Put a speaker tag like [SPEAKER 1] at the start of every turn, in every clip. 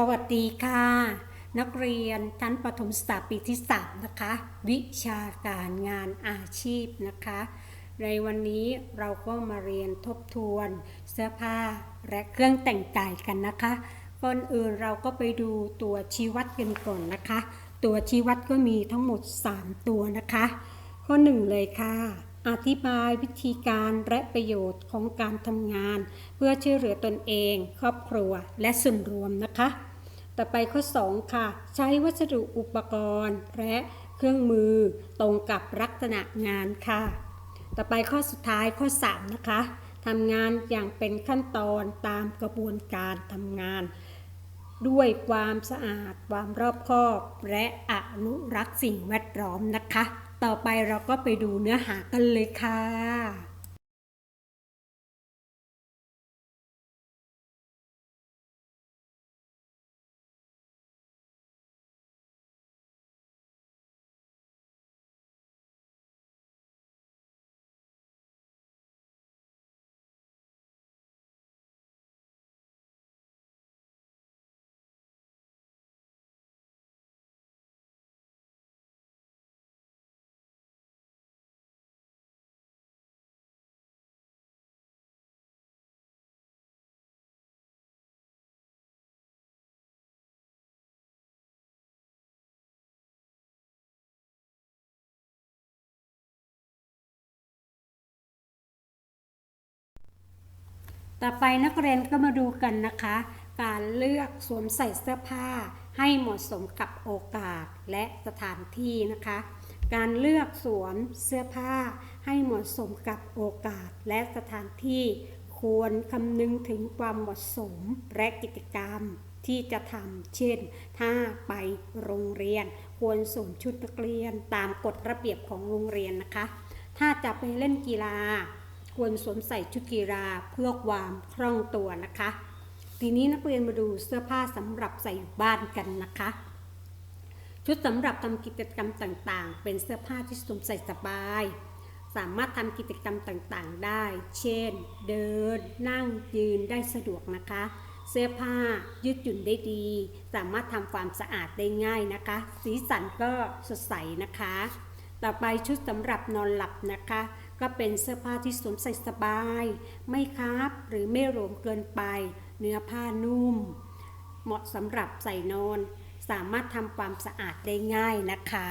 [SPEAKER 1] สวัสดีค่ะ นักเรียนชั้นประถมศึกษาปีที่3นะคะ วิชาการงานอาชีพนะคะ ในวันนี้เราก็มาเรียนทบทวนเสื้อผ้าและเครื่องแต่งกายกันนะคะก่อนอื่นเราก็ไปดูตัวชี้วัดกันก่อนนะคะ ตัวชี้วัดก็มีทั้งหมด 3 ตัวนะคะ ข้อหนึ่งเลยค่ะอธิบายวิธีการและประโยชน์ของการทำงาน เพื่อช่วยเหลือตนเอง ครอบครัวและส่วนรวมนะคะ ต่อไปข้อ 2 ค่ะ ใช้วัสดุอุปกรณ์ และเครื่องมือตรงกับลักษณะงานค่ะ ต่อไปข้อสุดท้ายข้อ 3 นะคะทำงานอย่างเป็นขั้นตอนตามกระบวนการทำงาน ด้วยความสะอาดความรอบคอบและอนุรักษ์สิ่งแวดล้อมนะคะ ต่อไปเราก็ไปดูเนื้อหากันเลยค่ะ ต่อไปนักเรียนก็มาดูกันนะคะ การเลือกสวมใส่เสื้อผ้าให้เหมาะสมกับโอกาสและสถานที่นะคะ การเลือกสวมเสื้อผ้าให้เหมาะสมกับโอกาสและสถานที่ ควรคำนึงถึงความเหมาะสมและกิจกรรมที่จะทำเช่น ถ้าไปโรงเรียน ควรสวมชุดนักเรียนตามกฎระเบียบของโรงเรียนนะคะ ถ้าจะไปเล่นกีฬา ควรสวมใส่ชุดกีฬาเพื่อความคล่องตัวนะคะ ทีนี้นักเรียนมาดูเสื้อผ้าสำหรับใส่อยู่บ้านกันนะคะ ชุดสำหรับทำกิจกรรมต่างๆ เป็นเสื้อผ้าที่สวมใส่สบาย สามารถทำกิจกรรมต่างๆได้ เช่น เดิน นั่งยืนได้สะดวกนะคะเสื้อผ้ายืดหยุ่นได้ดี สามารถทำความสะอาดได้ง่ายนะคะ สีสันก็สดใสนะคะ ต่อไปชุดสำหรับนอนหลับนะคะ ก็เป็นเสื้อผ้าที่สวมใส่สบาย ไม่คับหรือไม่หลวมเกินไป เนื้อผ้านุ่ม เหมาะสำหรับใส่นอน สามารถทำความสะอาดได้ง่ายนะคะ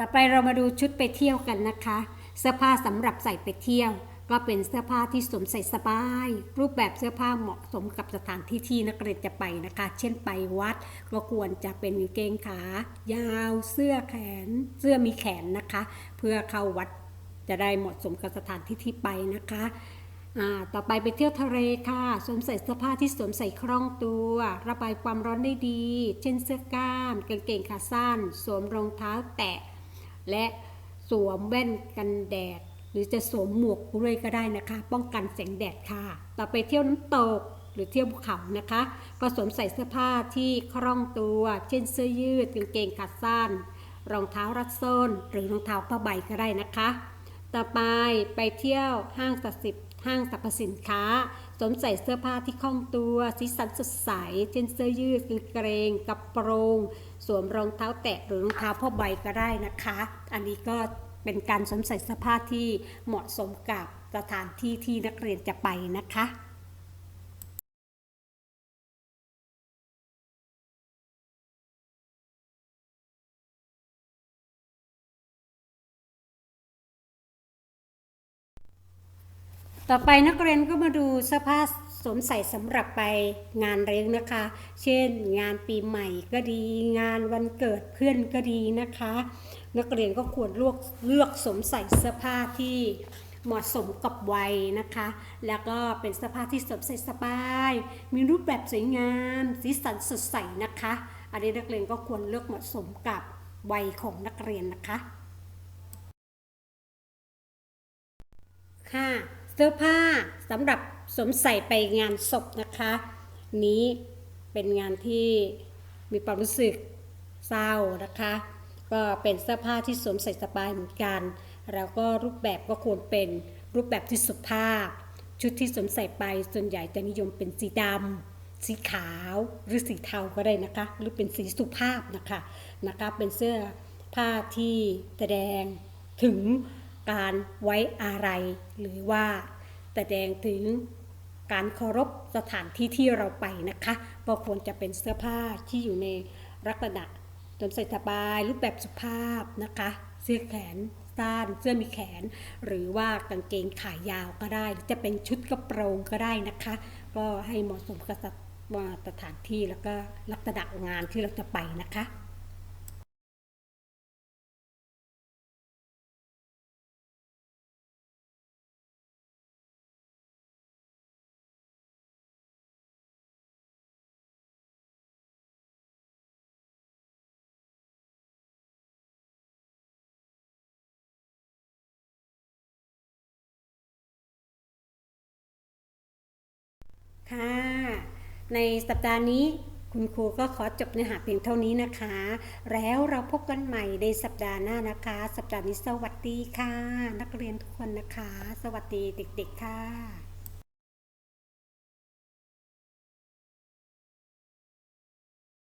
[SPEAKER 1] ต่อไปเรามาดูชุดไปเที่ยวกันนะคะ เสื้อผ้าสำหรับใส่ไปเที่ยว ก็เป็นเสื้อผ้าที่สวมใส่สบาย รูปแบบเสื้อผ้าเหมาะสมกับสถานที่ที่นักเรียนจะไปนะคะ เช่นไปวัด ก็ควรจะเป็นกางเกงขายาว เสื้อแขน เสื้อมีแขนนะคะ เพื่อเข้าวัดจะได้เหมาะสมกับสถานที่ที่ไปนะคะต่อไปไปเที่ยวทะเลค่ะ สวมใส่เสื้อผ้าที่สวมใส่คล่องตัว ระบายความร้อนได้ดี เช่นเสื้อกล้าม กางเกงขาสั้น สวมรองเท้าแตะ และสวมแว่นกันแดด หรือจะสวมหมวกด้วยก็ได้นะคะ ป้องกันแสงแดดค่ะ ต่อไปเที่ยวน้ำตกหรือเที่ยวภูเขานะคะ ก็สวมใส่เสื้อผ้าที่คล่องตัว เช่นเสื้อยืดกางเกงขาสั้น รองเท้ารัดส้น หรือรองเท้าผ้าใบก็ได้นะคะ ต่อไปไปเที่ยวห้างสรรพสิน ห้างสรรพสินค้า สวมใส่เสื้อผ้าที่คล่องตัว สีสันสดใส เช่นเสื้อยืดกางเกงกระโปรง สวมรองเท้าแตะหรือรองเท้าผ้าใบก็ได้นะคะ อันนี้ก็เป็นการสวมใส่เสื้อผ้าที่เหมาะสมกับสถานที่ที่นักเรียนจะไปนะคะ ต่อไปนักเรียนก็มาดูเสื้อผ้าสวมใส่สำหรับไปงานเลี้ยงนะคะ เช่น งานปีใหม่ก็ดี งานวันเกิดเพื่อนก็ดีนะคะ นักเรียนก็ควรเลือกเลือกสวมใส่เสื้อผ้าที่เหมาะสมกับวัยนะคะ แล้วก็เป็นเสื้อผ้าที่สวมใส่สบาย มีรูปแบบสวยงาม สีสันสดใสนะคะ อันนี้นักเรียนก็ควรเลือกเหมาะสมกับวัยของนักเรียนนะคะค่ะ เสื้อผ้าสำหรับสวมใส่ไปงานศพนะคะ นี้เป็นงานที่มีความรู้สึกเศร้านะคะ ก็เป็นเสื้อผ้าที่สวมใส่สบายเหมือนกัน แล้วก็รูปแบบก็ควรเป็นรูปแบบที่สุภาพ ชุดที่สวมใส่ไปส่วนใหญ่จะนิยมเป็นสีดำสีขาวหรือสีเทาก็ได้นะคะ หรือเป็นสีสุภาพนะคะนะคะ เป็นเสื้อผ้าที่แสดงถึง การไว้อาลัยหรือว่าแสดงถึงการเคารพสถานที่ที่เราไปนะคะก็ควรจะเป็นเสื้อผ้าที่อยู่ในลักษณะสวมใส่สบายรูปแบบสุภาพนะคะ เสื้อแขนสั้นเสื้อมีแขน หรือว่ากางเกงขายาวก็ได้ หรือจะเป็นชุดกระโปรงก็ได้นะคะ ก็ให้เหมาะสมกับสถานที่แล้วก็ลักษณะงานที่เราจะไปนะคะ ค่ะ ในสัปดาห์นี้คุณครูก็ขอจบเนื้อหาเพียงเท่านี้นะคะ แล้วเราพบกันใหม่ในสัปดาห์หน้านะคะ สัปดาห์นี้สวัสดีค่ะ นักเรียนทุกคนนะคะ สวัสดีเด็ก ๆ ค่ะ